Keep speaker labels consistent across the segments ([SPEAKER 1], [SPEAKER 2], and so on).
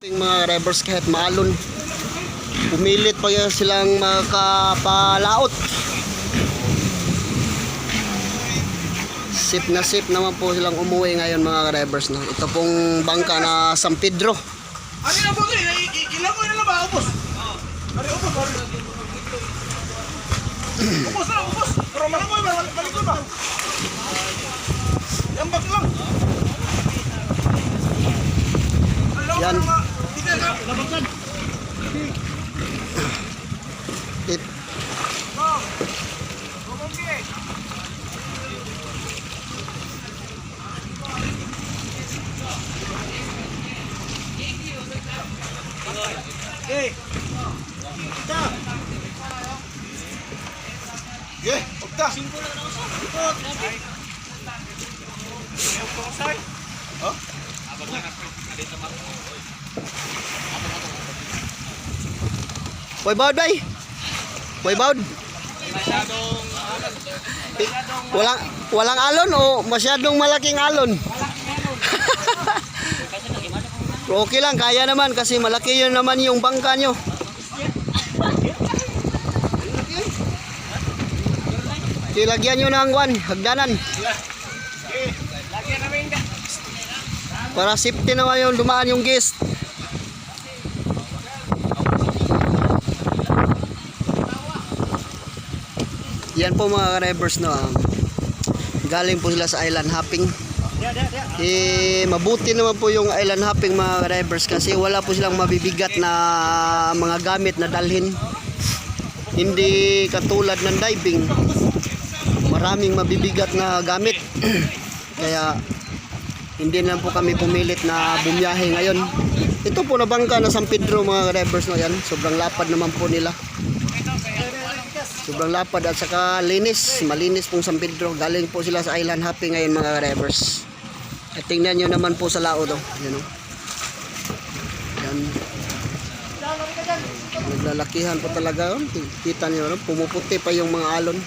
[SPEAKER 1] Yung mga revers kahit maalon, pumilit pa yan silang makapalaot. Sip na sip naman po silang umuwi ngayon mga revers. No? Ito pong bangka na San Pedro.
[SPEAKER 2] Ano na boss? I- i- Ilan mo na ba, ubos. Ubos na, ubos. Pero malangoy ba? Balik- Balik ko ba? Yan bag lang. Alam
[SPEAKER 1] Yan.
[SPEAKER 2] mo na, hindi ka na- labagan. Bumungki. Okay. Ta. Okay, Okta. Ikot. Oh?
[SPEAKER 1] Boy Baud bay! Boy Baud! Walang, walang alon o masyadong malaking alon? okay lang, kaya naman kasi malaki yun naman yung bangka nyo. Kilagyan nyo ng kwan, hagdanan. Para safety naman yung dumaan yung guest. Yan po mga revers no. um, galing po sila sa island hopping. Eh, mabuti naman po yung island hopping mga revers kasi wala po silang mabibigat na mga gamit na dalhin. Hindi katulad ng diving. Maraming mabibigat na gamit. Kaya hindi na po kami pumilit na bumiyahe ngayon. Ito po na bangka na San Pedro mga revers no yan. Sobrang lapad naman po nila. Sobrang lapad at saka linis. Malinis pong San Pedro. Galing po sila sa island hopping ngayon mga revers. At tingnan nyo naman po sa lao to. Yan o. Yan. Naglalakihan pa talaga. oh. Kita nyo, no? pumuputi pa yung mga alon.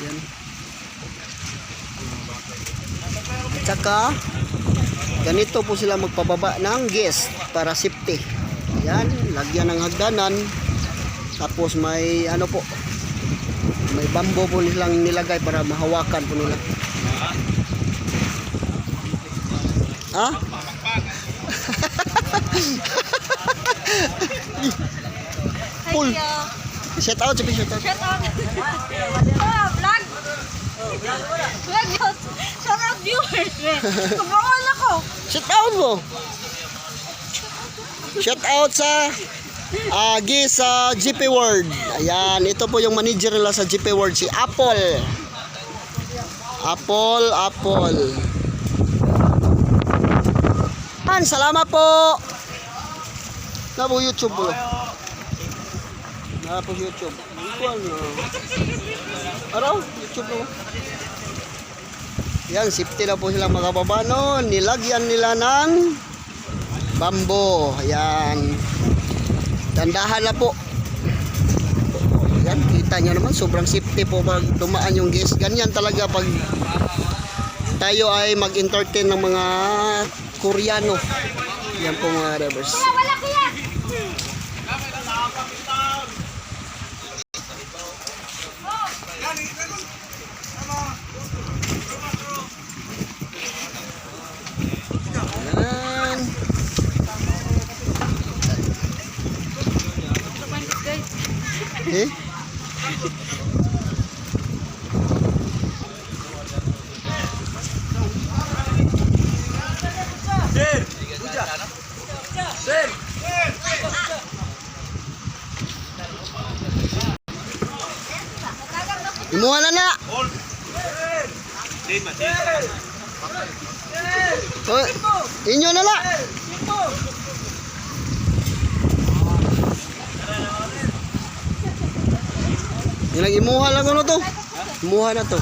[SPEAKER 1] Yan. At saka, ganito po sila magpababa ng guest para safety. Yan, lagyan ng hagdanan. Tapos may ano po, may bambo po nilang nilagay para mahawakan po nila. Ha? Full. Shout out, sabi shout out.
[SPEAKER 3] Shout out. Ah, vlog. Vlog yun. Shout out viewers. Kabangon ako.
[SPEAKER 1] Shout out mo. Shout out sa Agi sa GP World. Ayan, ito po yung manager nila sa GP World, si Apple. Apple, Apple. An, salamat po. Na po YouTube po. Na po YouTube. Equal no. Araw, YouTube no. Yan, safety na po silang makababa no. Nilagyan nila ng bambo. Ayan. Dandahan na po. Yan, kita nyo naman, sobrang safety po pag dumaan yung guest. Ganyan talaga pag tayo ay mag-entertain ng mga Koreano. Yan po mga revers. Eh?
[SPEAKER 2] Sir! Sir!
[SPEAKER 1] Imuha na na! Oh, inyo na na! Ilang imuha lang ano to? Imuha na to.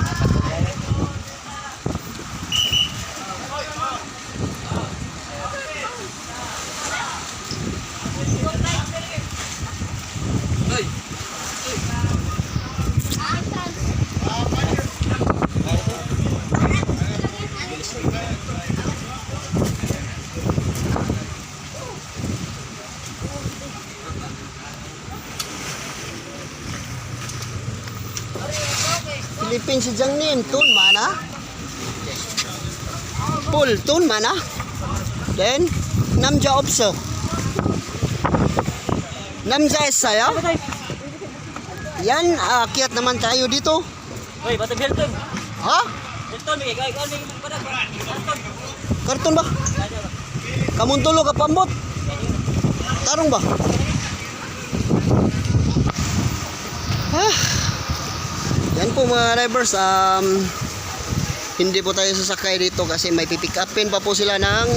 [SPEAKER 1] Hey! Philippines si Jangnin. Tun mana? Pul, tun mana? Then, namja opso. Namja es saya? Yan, akyat naman tayo dito.
[SPEAKER 4] Uy, batang Hilton.
[SPEAKER 1] Ha?
[SPEAKER 4] Hilton, may ikaw, ikaw, may ikaw, Hilton.
[SPEAKER 1] Karton ba? Kamuntulo ka pambot. Tarong ba? Ah. Yan po mga drivers, um, hindi po tayo sasakay dito kasi may pipick upin pa po sila ng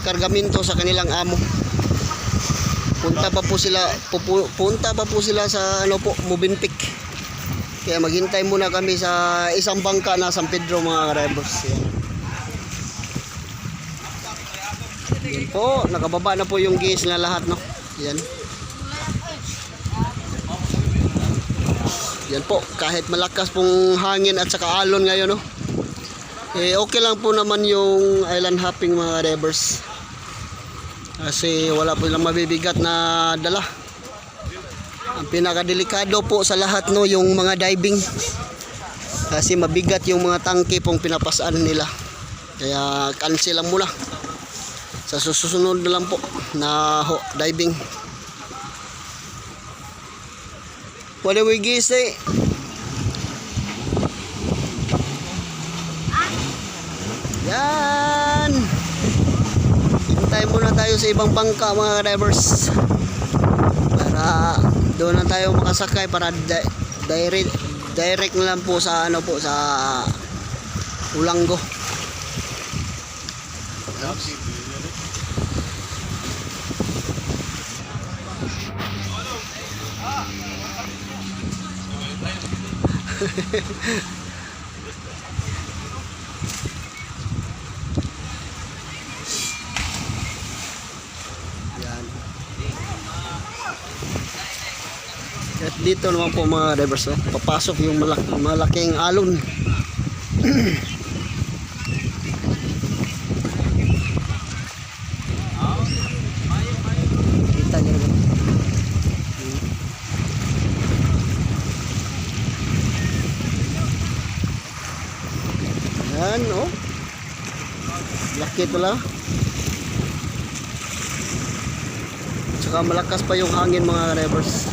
[SPEAKER 1] kargamento sa kanilang amo. Punta pa po sila, pupu- punta pa po sila sa ano po, Mubinpik. Kaya maghintay muna kami sa isang bangka na San Pedro mga drivers. Yan po, nakababa na po yung gas na lahat, no? Yan. Yan po, kahit malakas pong hangin at saka alon ngayon, no? Eh, okay lang po naman yung island hopping mga drivers. Kasi wala po silang mabibigat na dala. Ang pinakadelikado po sa lahat, no, yung mga diving. Kasi mabigat yung mga tangke pong pinapasaan nila. Kaya cancel lang muna sa susunod na lang po na diving do we say yan. Hintay muna tayo sa ibang bangka mga drivers para doon na tayo makasakay para di- direct direct na lang po sa ano po sa Ulanggo Yan. At dito naman po mga drivers, oh, papasok yung malak malaking alon. Kita niyo naman. Yan, oh. Laki lang. Tsaka malakas pa yung hangin mga drivers.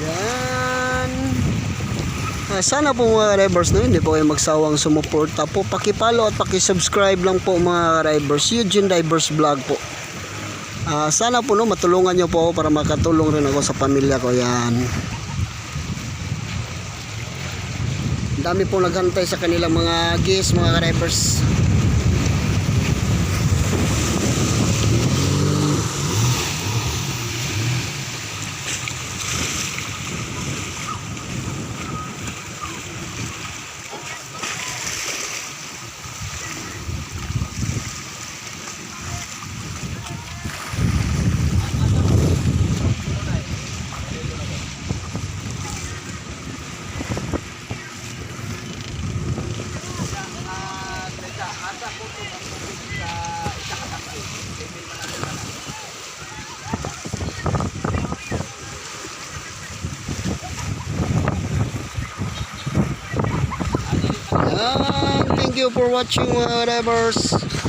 [SPEAKER 1] Yan. Ah, sana po mga drivers no, hindi po kayo magsawang sumuporta po. Pakipalo at pakisubscribe lang po mga drivers. Eugene Divers Vlog po. Ah, sana po no, matulungan nyo po ako para makatulong rin ako sa pamilya ko. Yan. Dami po naghantay sa kanilang mga guests, mga drivers. Yan. Thank you for watching mga drivers.